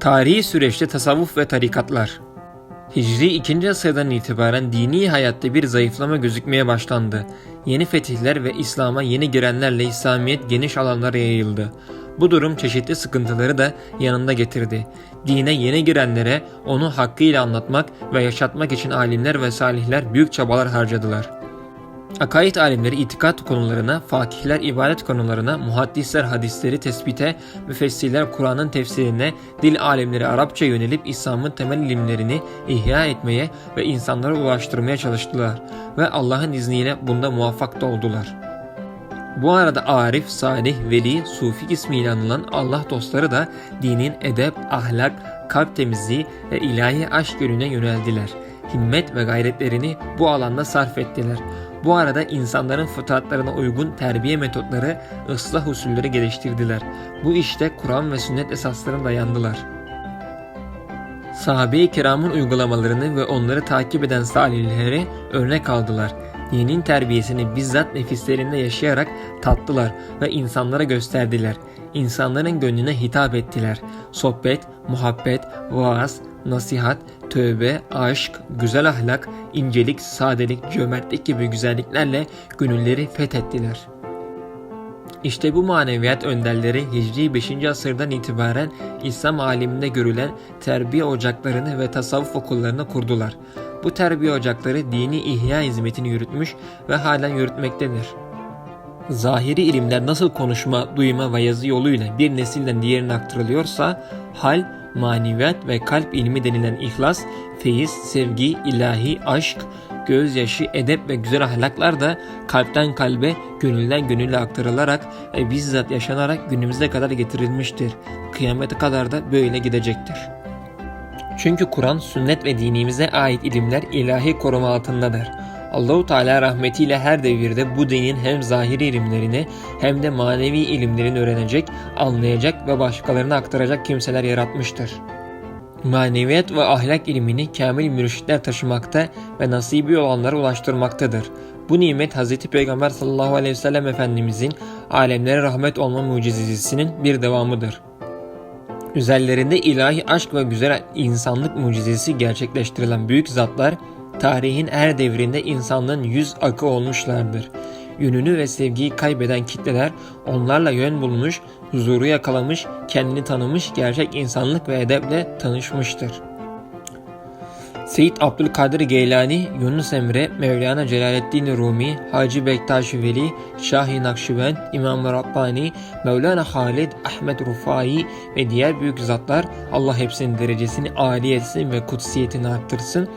Tarihi süreçte tasavvuf ve tarikatlar Hicri 2. asırdan itibaren dini hayatta bir zayıflama gözükmeye başlandı. Yeni fetihler ve İslam'a yeni girenlerle İslamiyet geniş alanlara yayıldı. Bu durum çeşitli sıkıntıları da yanında getirdi. Dine yeni girenlere onu hakkıyla anlatmak ve yaşatmak için alimler ve salihler büyük çabalar harcadılar. Akaid alimleri itikat konularına, fakihler ibadet konularına, muhaddisler hadisleri tespite, müfessirler Kur'an'ın tefsirine, dil alimleri Arapça yönelip İslam'ın temel ilimlerini ihya etmeye ve insanlara ulaştırmaya çalıştılar ve Allah'ın izniyle bunda muvaffak da oldular. Bu arada Arif, Salih, Veli, Sufi ismiyle anılan Allah dostları da dinin edep, ahlak, kalp temizliği ve ilahi aşk yönüne yöneldiler. Himmet ve gayretlerini bu alanda sarf ettiler. Bu arada insanların fıtratlarına uygun terbiye metotları, ıslah usulleri geliştirdiler. Bu işte Kur'an ve sünnet esaslarına dayandılar. Sahabe-i kiramın uygulamalarını ve onları takip eden salihleri örnek aldılar. Dinin terbiyesini bizzat nefislerinde yaşayarak tattılar ve insanlara gösterdiler. İnsanların gönlüne hitap ettiler. Sohbet, muhabbet, vaaz, nasihat, tövbe, aşk, güzel ahlak, incelik, sadelik, cömertlik gibi güzelliklerle gönülleri fethettiler. İşte bu maneviyat önderleri Hicri 5. asırdan itibaren İslam aleminde görülen terbiye ocaklarını ve tasavvuf okullarını kurdular. Bu terbiye ocakları dini ihya hizmetini yürütmüş ve halen yürütmektedir. Zahiri ilimler nasıl konuşma, duyma ve yazı yoluyla bir nesilden diğerine aktarılıyorsa, hal, maneviyat ve kalp ilmi denilen ihlas, feyiz, sevgi, ilahi, aşk, gözyaşı, edep ve güzel ahlaklar da kalpten kalbe, gönülden gönüle aktarılarak ve bizzat yaşanarak günümüze kadar getirilmiştir. Kıyamete kadar da böyle gidecektir. Çünkü Kur'an, sünnet ve dinimize ait ilimler ilahi koruma altındadır. Allahu Teala rahmetiyle her devirde bu dinin hem zahiri ilimlerini hem de manevi ilimlerini öğrenecek, anlayacak ve başkalarına aktaracak kimseler yaratmıştır. Maneviyat ve ahlak ilmini kamil mürşitler taşımakta ve nasibi olanlara ulaştırmaktadır. Bu nimet Hz. Peygamber sallallahu aleyhi ve sellem Efendimizin alemlere rahmet olma mucizesinin bir devamıdır. Üzerlerinde ilahi aşk ve güzel insanlık mucizesi gerçekleştirilen büyük zatlar tarihin her devrinde insanlığın yüz akı olmuşlardır. Yönünü ve sevgiyi kaybeden kitleler onlarla yön bulmuş, huzuru yakalamış, kendini tanımış, gerçek insanlık ve edeple tanışmıştır. Seyyid Abdülkadir Geylani, Yunus Emre, Mevlana Celaleddin Rumi, Hacı Bektaş Veli, Şahi Nakşibend, İmam Rabbani, Mevlana Halid, Ahmet Rufai ve diğer büyük zatlar Allah hepsinin derecesini âli etsin ve kutsiyetini arttırsın.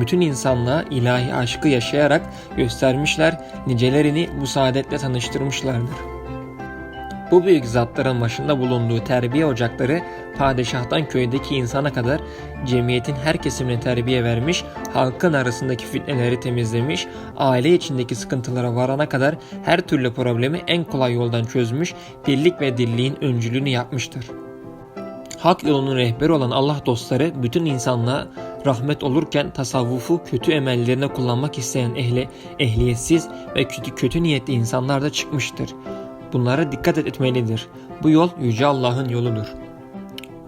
Bütün insanlığa ilahi aşkı yaşayarak göstermişler, nicelerini bu saadetle tanıştırmışlardır. Bu büyük zatların başında bulunduğu terbiye ocakları padişahtan köydeki insana kadar cemiyetin her kesimine terbiye vermiş, halkın arasındaki fitneleri temizlemiş, aile içindeki sıkıntılara varana kadar her türlü problemi en kolay yoldan çözmüş, birlik ve dirliğin öncülüğünü yapmıştır. Hak yolunun rehberi olan Allah dostları bütün insanlığa rahmet olurken tasavvufu kötü emellerine kullanmak isteyen ehli, ehliyetsiz ve kötü, kötü niyetli insanlar da çıkmıştır. Bunlara dikkat etmelidir. Bu yol Yüce Allah'ın yoludur.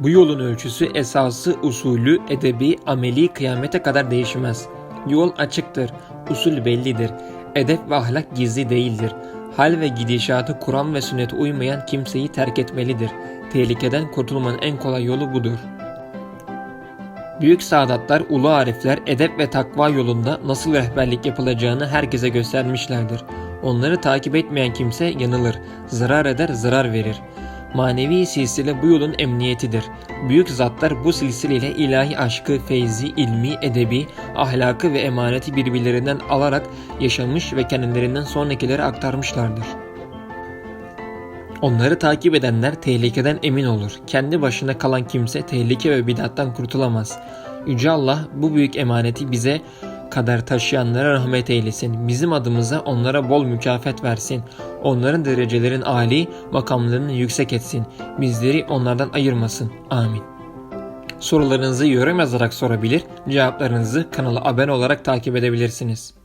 Bu yolun ölçüsü, esası, usulü, edebi, ameli kıyamete kadar değişmez. Yol açıktır, usul bellidir. Edep ve ahlak gizli değildir. Hal ve gidişatı Kur'an ve sünnete uymayan kimseyi terk etmelidir. Tehlikeden kurtulmanın en kolay yolu budur. Büyük saadatlar, ulu arifler edep ve takva yolunda nasıl rehberlik yapılacağını herkese göstermişlerdir. Onları takip etmeyen kimse yanılır, zarar eder, zarar verir. Manevi silsile bu yolun emniyetidir. Büyük zatlar bu silsileyle ilahi aşkı, feyzi, ilmi, edebi, ahlakı ve emaneti birbirlerinden alarak yaşamış ve kendilerinden sonrakilere aktarmışlardır. Onları takip edenler tehlikeden emin olur. Kendi başına kalan kimse tehlike ve bidattan kurtulamaz. Yüce Allah bu büyük emaneti bize kadar taşıyanlara rahmet eylesin. Bizim adımıza onlara bol mükafat versin. Onların derecelerin âli, makamlarını yüksek etsin. Bizleri onlardan ayırmasın. Amin. Sorularınızı yorum yazarak sorabilir, cevaplarınızı kanala abone olarak takip edebilirsiniz.